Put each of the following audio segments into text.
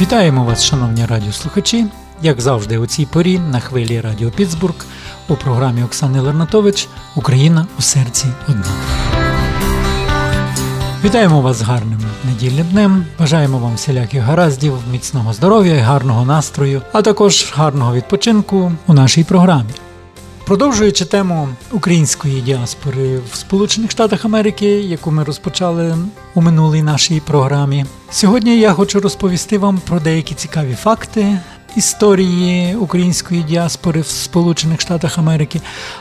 Вітаємо вас, шановні радіослухачі. Як завжди, у цій порі на хвилі Радіо Піцбург у програмі Оксани Лернатович Україна у серці одна. Вітаємо вас з гарним недільним днем. Бажаємо вам всіляких гараздів, міцного здоров'я і гарного настрою, а також гарного відпочинку у нашій програмі. Продовжуючи тему української діаспори в Сполучених Штатах Америки, яку ми розпочали у минулій нашій програмі, сьогодні я хочу розповісти вам про деякі цікаві факти історії української діаспори в Сполучених Штатах Америки,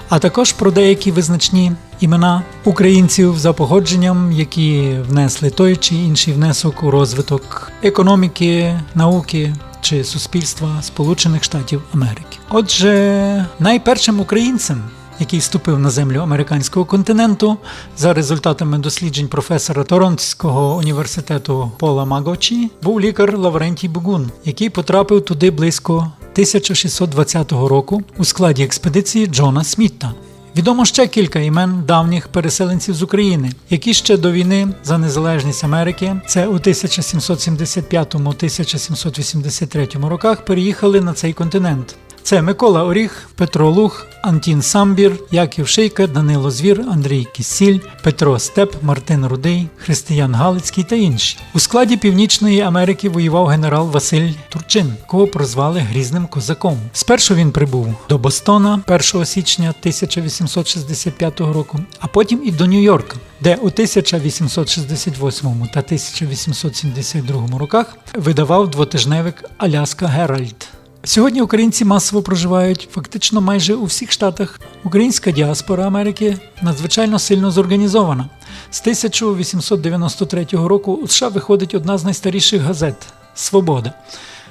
а також про деякі визначні імена українців за погодженням, які внесли той чи інший внесок у розвиток економіки, науки чи суспільства Сполучених Штатів Америки. Отже, найпершим українцем, який вступив на землю американського континенту, за результатами досліджень професора Торонтського університету Пола Магочі, був лікар Лаврентій Бугун, який потрапив туди близько 1620 року у складі експедиції Джона Смітта. Відомо ще кілька імен давніх переселенців з України, які ще до війни за незалежність Америки, це у 1775-1783 роках переїхали на цей континент. Це Микола Оріх, Петро Лух, Антін Самбір, Яків Шийка, Данило Звір, Андрій Кісіль, Петро Степ, Мартин Рудий, Християн Галицький та інші. У складі Північної Америки воював генерал Василь Турчин, кого прозвали Грізним козаком. Спершу він прибув до Бостона 1 січня 1865 року, а потім і до Нью-Йорка, де у 1868 та 1872 роках видавав двотижневик Аляска Геральд. Сьогодні українці масово проживають фактично майже у всіх штатах. Українська діаспора Америки надзвичайно сильно зорганізована. З 1893 року у США виходить одна з найстаріших газет Свобода.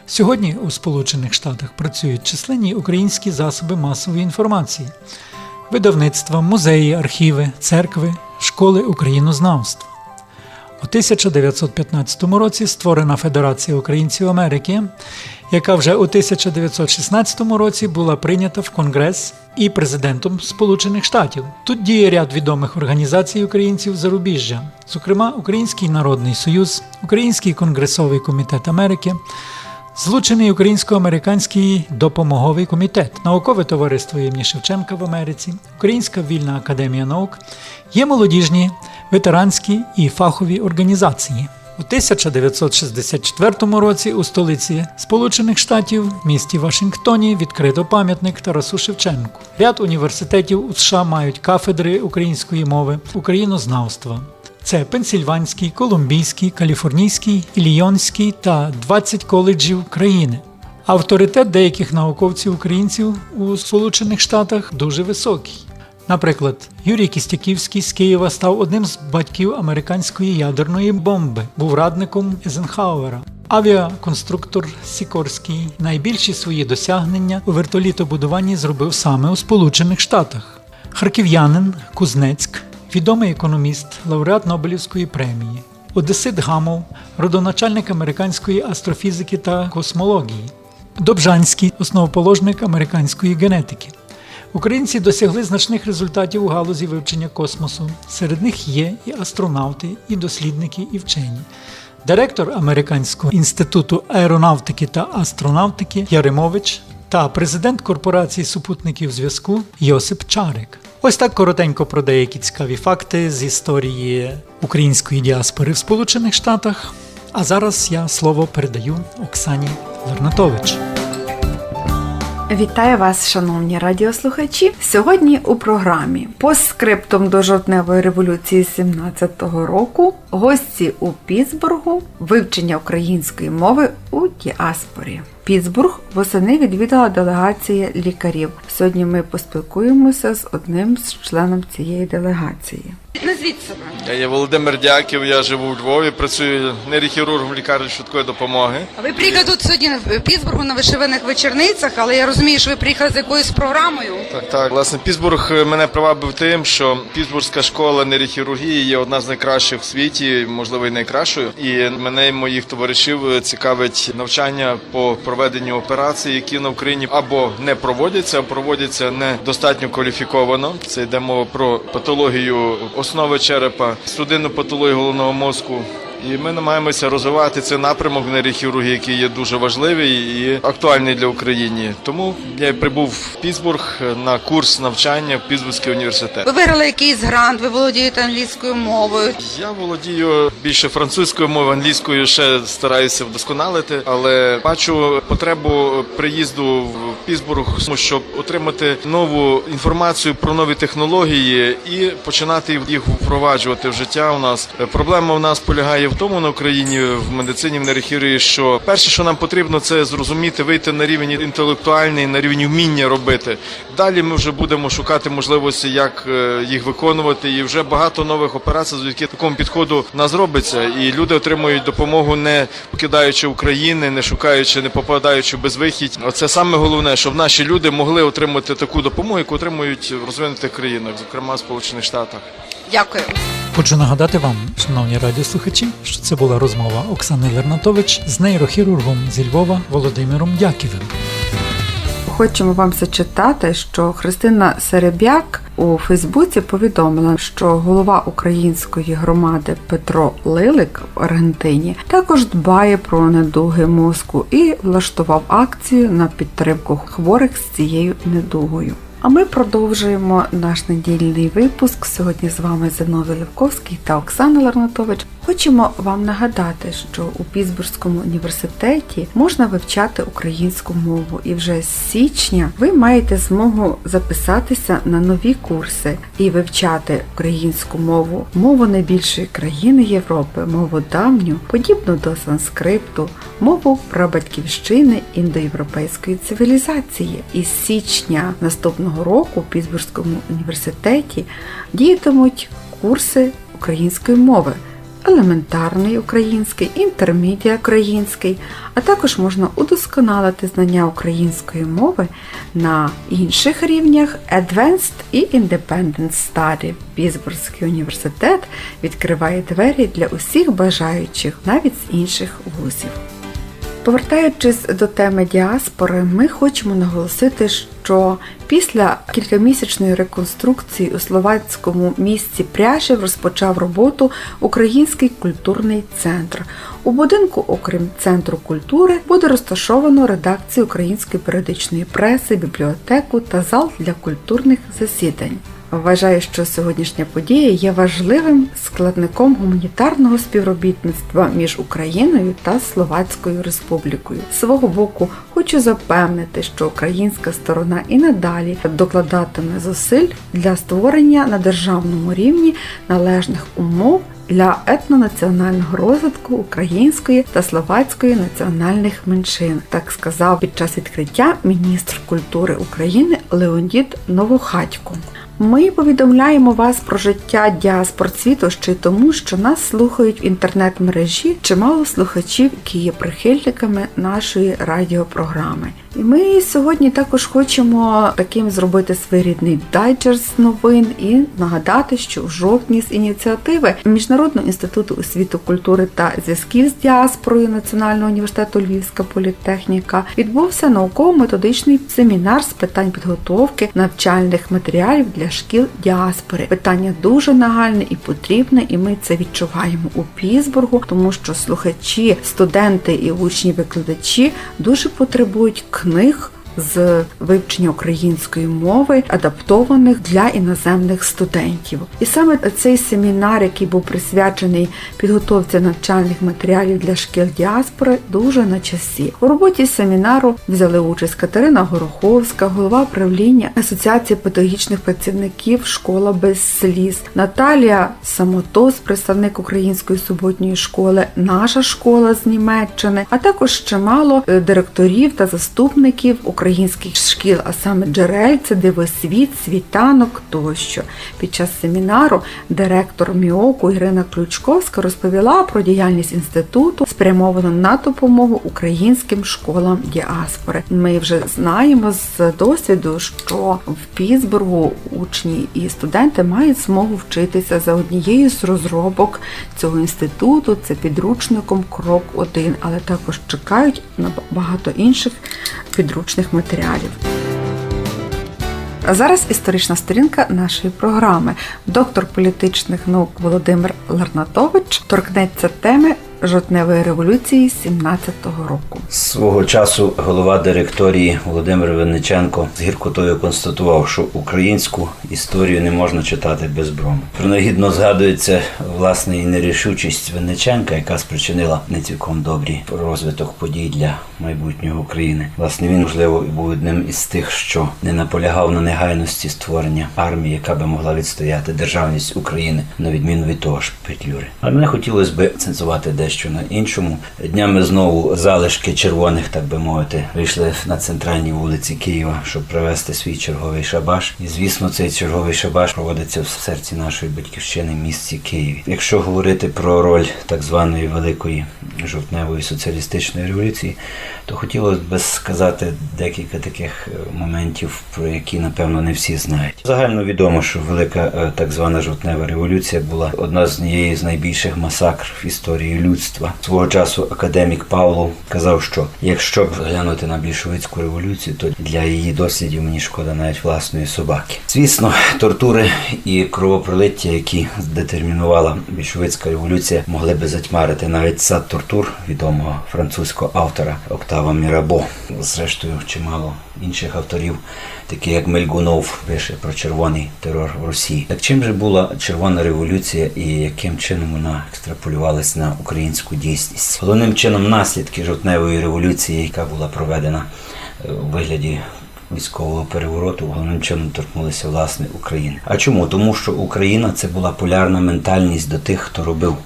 Сьогодні у Сполучених Штатах працюють численні українські засоби масової інформації, видавництва, музеї, архіви, церкви, школи українознавства. У 1915 році створена Федерація українців Америки, яка вже у 1916 році була прийнята в Конгрес і президентом Сполучених Штатів. Тут діє ряд відомих організацій українців зарубіжжя, зокрема Український народний союз, Український конгресовий комітет Америки. Злучений українсько-американський допомоговий комітет, наукове товариство імені Шевченка в Америці, Українська вільна академія наук, є молодіжні, ветеранські і фахові організації. У 1964 році у столиці Сполучених Штатів, місті Вашингтоні, відкрито пам'ятник Тарасу Шевченку. Ряд університетів у США мають кафедри української мови, українознавства. Це Пенсільванський, Колумбійський, Каліфорнійський, Іллійонський та 20 коледжів країни. Авторитет деяких науковців українців у Сполучених Штатах дуже високий. Наприклад, Юрій Кістяківський з Києва став одним з батьків американської ядерної бомби, був радником Езенхауера. Авіаконструктор Сікорський найбільші свої досягнення у вертолітобудуванні зробив саме у Сполучених Штатах. Харків'янин Кузнецьк, відомий економіст, лауреат Нобелівської премії, Одесит Гамов, родоначальник американської астрофізики та космології, Добжанський, основоположник американської генетики. Українці досягли значних результатів у галузі вивчення космосу. Серед них є і астронавти, і дослідники, і вчені. Директор Американського інституту аеронавтики та астронавтики Яремович та президент корпорації супутників зв'язку Йосип Чарик. Ось так коротенько про деякі цікаві факти з історії української діаспори в Сполучених Штатах. А зараз я слово передаю Оксані Лернатович. Вітаю вас, шановні радіослухачі. Сьогодні у програмі постскриптом до жовтневої революції 17-го року гості у Пітсбургу, вивчення української мови у діаспорі. Пітсбург восени відвідала делегація лікарів. Сьогодні ми поспілкуємося з одним з членом цієї делегації. Назвіть себе. Я Володимир Дяків, я живу у Львові, працюю нейрохірургом в лікарні швидкої допомоги. А Ви приїхали тут сьогодні в Пітсбургу на вишиваних вечорницях, але я розумію, що ви приїхали з якоюсь програмою. Так, так. Власне, Пітсбург е, мене привабив тим, що Пітсбурзька школа нейрохірургії є одна з найкращих в світі, можливо, і найкращою. І мене і моїх товаришів е, цікавить навчання по проведенню операції, які на Україні або не проводяться, або проводяться недостатньо кваліфіковано. Це йде мова про патологію основи черепа, судинну патологію головного мозку. І ми намагаємося розвивати цей напрямок нейрохірургії, який є дуже важливий і актуальний для України. Тому я прибув в Пітсбург на курс навчання в Пітсбурзький університет. Ви виграли якийсь грант, ви володієте англійською мовою. Я володію більше французькою мовою, англійською ще стараюся вдосконалити, але бачу потребу приїзду в Пітсбург, щоб отримати нову інформацію про нові технології і починати їх впроваджувати в життя. У нас проблема у нас полягає в тому на Україні в медицині в нейрохірургії, що перше, що нам потрібно, це зрозуміти, вийти на рівень інтелектуальний, на рівень вміння робити. Далі ми вже будемо шукати можливості, як е, їх виконувати, і вже багато нових операцій, завдяки такому підходу нас робиться, і люди отримують допомогу, не покидаючи України, не шукаючи, не попадаючи в безвихідь. Оце саме головне, щоб наші люди могли отримати таку допомогу, яку отримують в розвинутих країнах, зокрема в Сполучених Штатах. Дякую. Хочу нагадати вам, шановні радіослухачі, що це була розмова Оксани Лернатович з нейрохірургом зі Львова Володимиром Дяківим. Хочемо вам зачитати, що Христина Сереб'як у Фейсбуці повідомила, що голова української громади Петро Лилик в Аргентині також дбає про недуги мозку і влаштував акцію на підтримку хворих з цією недугою. А ми продовжуємо наш недільний випуск. Сьогодні з вами Зиновій Левковський та Оксана Ларнатович. Хочемо вам нагадати, що у Пітсбурзькому університеті можна вивчати українську мову, і вже з січня ви маєте змогу записатися на нові курси і вивчати українську мову, мову найбільшої країни Європи, мову давню, подібну до санскрипту, мову прабатьківщини індоєвропейської цивілізації. Із січня наступного року у Пітсбурзькому університеті діятимуть курси української мови. Елементарний український, інтермедіа український, а також можна удосконалити знання української мови на інших рівнях Advanced і Independent Study. Пітсбурзький університет відкриває двері для усіх бажаючих, навіть з інших вузів. Повертаючись до теми діаспори, ми хочемо наголосити, що після кількамісячної реконструкції у словацькому місті Пряшів розпочав роботу Український культурний центр. У будинку, окрім центру культури, буде розташовано редакцію української періодичної преси, бібліотеку та зал для культурних засідань. Вважаю, що сьогоднішня подія є важливим складником гуманітарного співробітництва між Україною та Словацькою Республікою. З свого боку, хочу запевнити, що українська сторона і надалі докладатиме зусиль для створення на державному рівні належних умов для етнонаціонального розвитку української та словацької національних меншин, так сказав під час відкриття міністр культури України Леонід Новохатько. Ми повідомляємо вас про життя діаспор світу ще й тому, що нас слухають в інтернет-мережі чимало слухачів, які є прихильниками нашої радіопрограми. І ми сьогодні також хочемо таким зробити своєрідний дайджест новин і нагадати, що в жовтні з ініціативи Міжнародного інституту освіти, культури та зв'язків з діаспорою Національного університету Львівська політехніка відбувся науково-методичний семінар з питань підготовки навчальних матеріалів для шкіл діаспори. Питання дуже нагальне і потрібне, і ми це відчуваємо у Пісбургу, тому що слухачі, студенти і учні викладачі дуже потребують книг книг з вивчення української мови, адаптованих для іноземних студентів, і саме цей семінар, який був присвячений підготовці навчальних матеріалів для шкіл діаспори, дуже на часі. У роботі семінару взяли участь Катерина Гороховська, голова правління Асоціації педагогічних працівників Школа без сліз, Наталія Самотос, представник української суботньої школи, наша школа з Німеччини, а також чимало е, директорів та заступників українських шкіл, а саме джерельце, дивосвіт, світанок тощо. Під час семінару директор МІОКу Ірина Ключковська розповіла про діяльність інституту, спрямовану на допомогу українським школам діаспори. Ми вже знаємо з досвіду, що в Пітсбургу учні і студенти мають змогу вчитися за однією з розробок цього інституту. Це підручником крок 1, але також чекають на багато інших підручних матеріалів. Зараз історична сторінка нашої програми. Доктор політичних наук Володимир Ларнатович торкнеться теми жовтневої революції 17-го року. Свого часу голова директорії Володимир Винниченко з гіркотою констатував, що українську історію не можна читати без брому. Принагідно згадується власне і нерішучість Винниченка, яка спричинила не цілком добрий розвиток подій для майбутнього України. Власне, він можливо і був одним із тих, що не наполягав на негайності створення армії, яка би могла відстояти державність України на відміну від того ж Петлюри. Але мене хотілося би цензувати дещо на іншому. Днями знову залишки червоних, так би мовити, вийшли на центральній вулиці Києва, щоб провести свій черговий шабаш. І звісно, цей черговий шабаш проводиться в серці нашої батьківщини, місті Києві. Якщо говорити про роль так званої великої жовтневої соціалістичної революції, то хотілося б сказати декілька таких е, моментів, про які напевно не всі знають. Загально відомо, що велика е, так звана жовтнева революція була одна з з найбільших масакр в історії людства. Свого часу академік Павлов казав, що якщо б глянути на більшовицьку революцію, то для її дослідів мені шкода навіть власної собаки. Звісно, тортури і кровопролиття, які детермінувала більшовицька революція, могли би затьмарити навіть сад тортур відомого французького автора Октава Мірабо. Зрештою, чимало інших авторів, такі як Мельгунов, пише про червоний терор в Росії. Так чим же була червона революція і яким чином вона екстраполювалась на українську дійсність? Головним чином наслідки жовтневої революції, яка була проведена е, у вигляді військового перевороту головним чином торкнулися власне України. А чому? Тому що Україна це була полярна ментальність до тих, хто робив.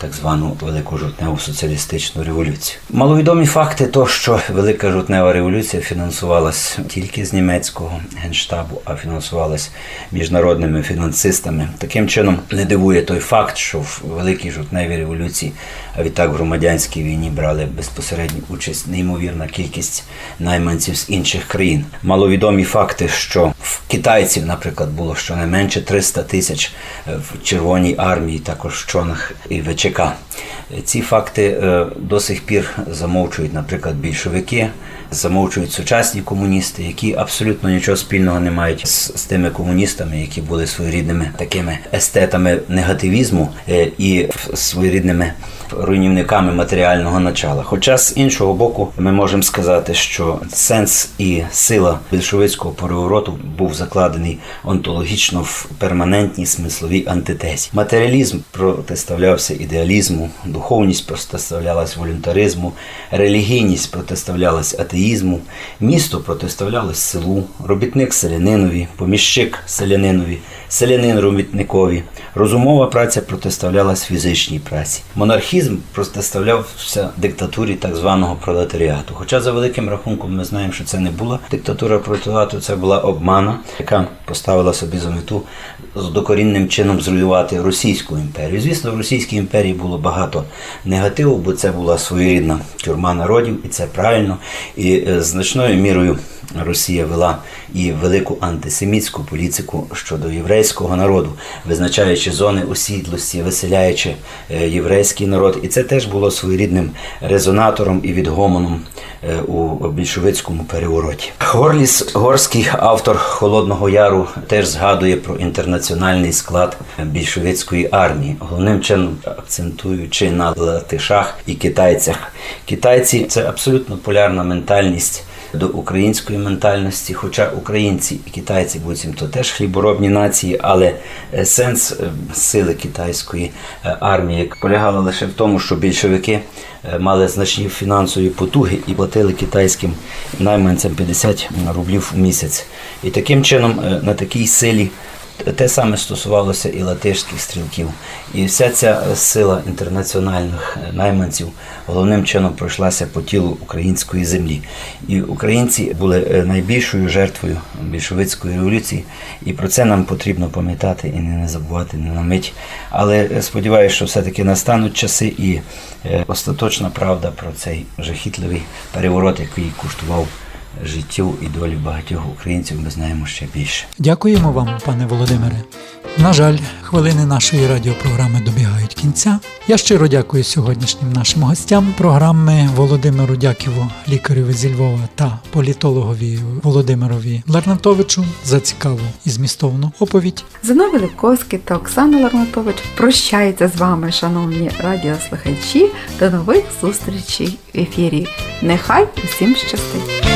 Так звану велику жовтневу соціалістичну революцію. Маловідомі факти, то що велика жовтнева революція фінансувалась тільки з німецького генштабу, а фінансувалась міжнародними фінансистами. Таким чином не дивує той факт, що в великій жовтневій революції, а відтак в громадянській війні брали безпосередню участь неймовірна кількість найманців з інших країн. Маловідомі факти, що в китайців, наприклад, було щонайменше 300 тисяч в Червоній армії, також в чонах і ВЧК. Ці факти е, до сих пір замовчують, наприклад, більшовики, замовчують сучасні комуністи, які абсолютно нічого спільного не мають з, з тими комуністами, які були своєрідними такими естетами негативізму е, і своєрідними руйнівниками матеріального начала. Хоча з іншого боку, ми можемо сказати, що сенс і сила більшовицького перевороту був закладений онтологічно в перманентній смисловій антитезі. Матеріалізм протиставлявся ідеалізму, духовність протиставлялась волюнтаризму, релігійність протиставлялась атеїзму, місто протиставлялось селу, робітник селянинові, поміщик селянинові, селянин робітникові. Розумова праця протиставлялась фізичній праці. Монархізм протиставлявся диктатурі так званого пролетаріату. Хоча за великим рахунком ми знаємо, що це не була диктатура пролетаріату, це була обмана, яка поставила собі за мету з докорінним чином зруйнувати Російську імперію. Звісно, в Російській імперії було багато негативу, бо це була своєрідна тюрма народів, і це правильно. І е, значною мірою Росія вела і велику антисемітську політику щодо єврейського народу, визначаючи зони осідлості, виселяючи е, єврейський народ. І це теж було своєрідним резонатором і відгомоном е, у більшовицькому перевороті. Горліс Горський, автор Холодного Яру, теж згадує про інтернаціональний склад більшовицької армії, головним чином акцентуючи на латишах і китайцях. Китайці це абсолютно полярна ментальність до української ментальності, хоча українці і китайці буцімто теж хліборобні нації, але е, сенс е, сили китайської е, армії полягала лише в тому, що більшовики мали значні фінансові потуги і платили китайським найманцям 50 рублів в місяць. І таким чином на такій силі те саме стосувалося і латишських стрілків. І вся ця сила інтернаціональних е, найманців головним чином пройшлася по тілу української землі. І українці були е, найбільшою жертвою більшовицької революції, і про це нам потрібно пам'ятати і не забувати не на мить. Але е, сподіваюся, що все-таки настануть часи і остаточна правда про цей жахітливий переворот, який коштував життів і долі багатьох українців ми знаємо ще більше. Дякуємо вам, пане Володимире. На жаль, хвилини нашої радіопрограми добігають кінця. Я щиро дякую сьогоднішнім нашим гостям програми Володимиру Дяківу, лікареві зі Львова та політологові Володимирові Лернатовичу за цікаву і змістовну оповідь. Зиновій Левковський та Оксана Ларнатович прощаються з вами, шановні радіослухачі. До нових зустрічей в ефірі. Нехай усім щастить!